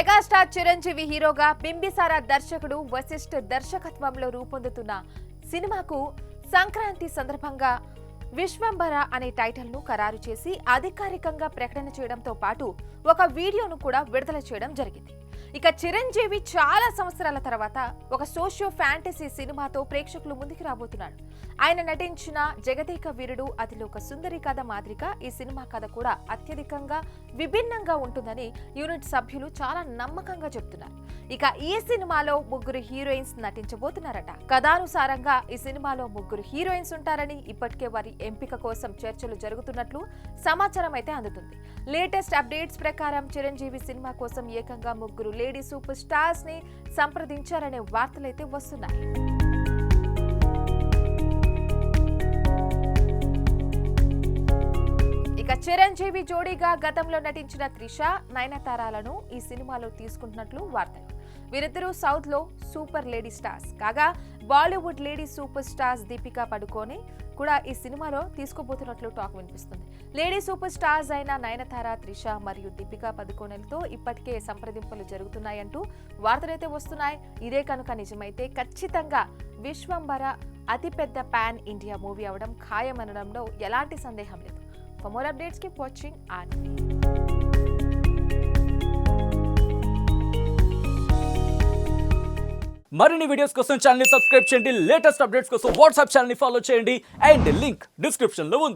Megastar Chiranjeevi హీరోగా బింబిసార దర్శకుడు వశిష్ఠ్ దర్శకత్వంలో రూపొందుతున్న సినిమాకు సంక్రాంతి సందర్భంగా విశ్వంభర అనే టైటిల్ను ఖరారు చేసి అధికారికంగా ప్రకటన చేయడంతో పాటు ఒక వీడియోను కూడా విడుదల చేయడం జరిగింది. ఇక చిరంజీవి చాలా సంవత్సరాల తర్వాత ఒక సోషియో ఫ్యాంటసీ సినిమాతో ప్రేక్షకులు ముందుకు రాబోతున్నాడు ఆయన నటించిన జగదేక వీరుడు అతిలో ఒక సుందరి కథ మాదిరిగా ఈ సినిమా కథ కూడా అత్యధికంగా విభిన్నంగా ఉంటుందని యూనిట్ సభ్యులు చాలా నమ్మకంగా చెప్తున్నారు. ఇక ఈ సినిమాలో ముగ్గురు హీరోయిన్స్ నటించబోతున్నారట. కథానుసారంగా ఈ సినిమాలో ముగ్గురు హీరోయిన్స్ ఉంటారని ఇప్పటికే వారి ఎంపిక కోసం చర్చలు జరుగుతున్నట్లు సమాచారం అయితే అందుతుంది. లేటెస్ట్ అప్డేట్స్ ప్రకారం చిరంజీవి సినిమా కోసం ఏకంగా ముగ్గురు లేడీ సూపర్ స్టార్స్ని సంప్రదించారనే వార్తలైతే వస్తున్నాయి. చిరంజీవి జోడీగా గతంలో నటించిన త్రిష నయనతారాలను ఈ సినిమాలో తీసుకుంటున్నట్లు వార్తలు. వీరిద్దరూ సౌత్లో సూపర్ లేడీ స్టార్స్. కాగా Bollywood lady super stars Deepika Padukone కూడా ఈ సినిమాలో తీసుకోబోతున్నట్లు టాక్ వినిపిస్తుంది. లేడీ సూపర్ స్టార్స్ అయిన నయనతార త్రిష మరియు దీపికా పదుకోనలతో ఇప్పటికే సంప్రదింపులు జరుగుతున్నాయంటూ వార్తలైతే వస్తున్నాయి. ఇదే కనుక నిజమైతే ఖచ్చితంగా విశ్వంబర అతిపెద్ద పాన్ ఇండియా మూవీ అవడం ఖాయమనడంలో ఎలాంటి సందేహం లేదు. For more updates, keep watching RTV. మరిన్ని వీడియోస్ కోసం ఛానల్ సబ్స్క్రైబ్ చేయండి లేటెస్ట్ అప్డేట్స్ కోసం వాట్సాప్ ఛానల్ ఫాలో చేయండి అండ్ లింక్ డిస్క్రిప్షన్ లో ఉంది